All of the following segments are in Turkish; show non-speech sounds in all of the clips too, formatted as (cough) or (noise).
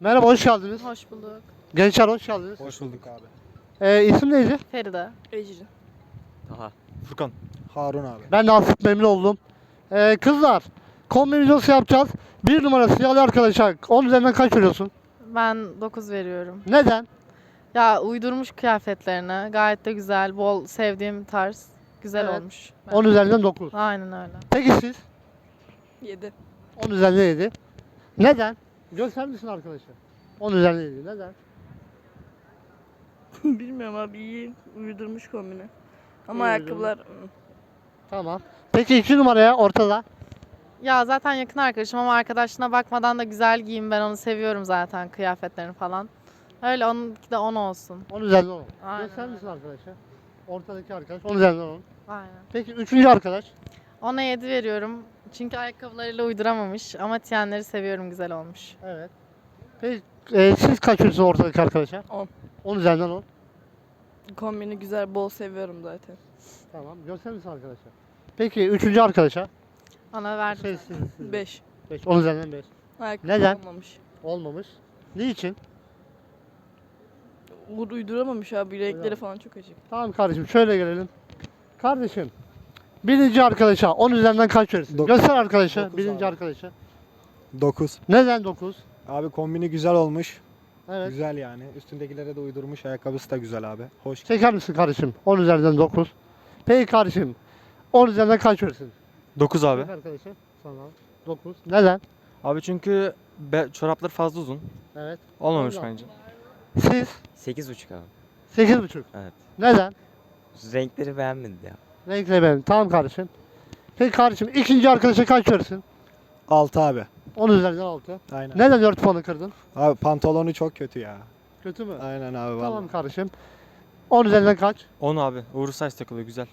Merhaba hoş geldiniz. Hoş bulduk. Gençler hoş geldiniz. Hoş bulduk abi. Ee, isim neydi? Feride. Ecrin. Aha. Furkan. Harun abi. Ben de Aslık memnun oldum. Ee, kızlar kombi videosu yapacağız. Bir numara siyahlı arkadaşa 10 üzerinden kaç veriyorsun? Ben 9 veriyorum. Neden? Ya uydurmuş kıyafetlerini. Gayet de güzel. Bol sevdiğim tarz. Güzel Evet. olmuş. 10 üzerinden 9. Aynen öyle. Peki siz? 7. 10 üzerinden 7. Neden? Göster misin arkadaşa? 10 üzerinden 7. Neden? (laughs) Bilmiyorum abi iyi uydurmuş kombini. Ama İyi ayakkabılar Tamam. Peki 2 numaraya ortada. Ya zaten yakın arkadaşım ama arkadaşına bakmadan da güzel giyim. Ben onu seviyorum zaten kıyafetlerini falan. Öyle onunki de 10 olsun. 10 üzerinden 10. Aynen Göster öyle. misin arkadaşa? Ortadaki arkadaş 10 üzerinden 10. Aynen. Peki 3. arkadaş? Ona 7 veriyorum. Çünkü ayakkabılarıyla uyduramamış ama tiyenleri seviyorum güzel olmuş. Evet. Peki e, siz kaç veriyorsunuz ortadaki arkadaşa? 10. 10 üzerinden 10. kombini güzel bol seviyorum zaten. Tamam. Göster misin arkadaşa? Peki 3. arkadaşa? Ona verdim. Şey, siz, siz. 5. 5. 10 üzerinden 5. Ayakkabı Neden? olmamış. Olmamış. Niçin? Uğur uyduramamış abi renkleri falan çok açık. Tamam kardeşim şöyle gelelim. Kardeşim birinci arkadaşa 10 üzerinden kaç verirsin? Dokuz. Göster arkadaşa Dokuz birinci abi. arkadaşa. 9. Neden 9? Abi kombini güzel olmuş. Evet. Güzel yani. Üstündekilere de uydurmuş. Ayakkabısı da güzel abi. Hoş. Çeker misin kardeşim? 10 üzerinden 9. Peki kardeşim 10 üzerinden kaç verirsin? 9 abi. Çek arkadaşa. Sana 9. Neden? Abi çünkü be, çorapları fazla uzun. Evet. Olmamış Ondan. bence. Siz 8.5 abi. 8,5. Evet. Neden? Renkleri beğenmedi ya. Renkle benim. Tamam kardeşim. Peki kardeşim ikinci arkadaşa kaç verirsin? 6 abi. 10 üzerinden 6. Aynen. Neden 4 puanı kırdın? Abi pantolonu çok kötü ya. Kötü mü? Aynen abi vallahi. Tamam kardeşim. 10 üzerinden kaç? 10 abi. Uğur saç takılıyor güzel.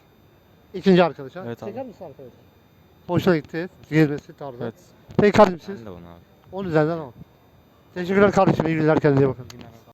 İkinci arkadaşa. Evet abi. Çeker misin arkadaş? Hoşuna gitti. Girmesi tarzı. Evet. Peki kardeşim siz? Ben de onu abi. 10 üzerinden 10. Teşekkürler kardeşim. İyi günler kendinize bakın.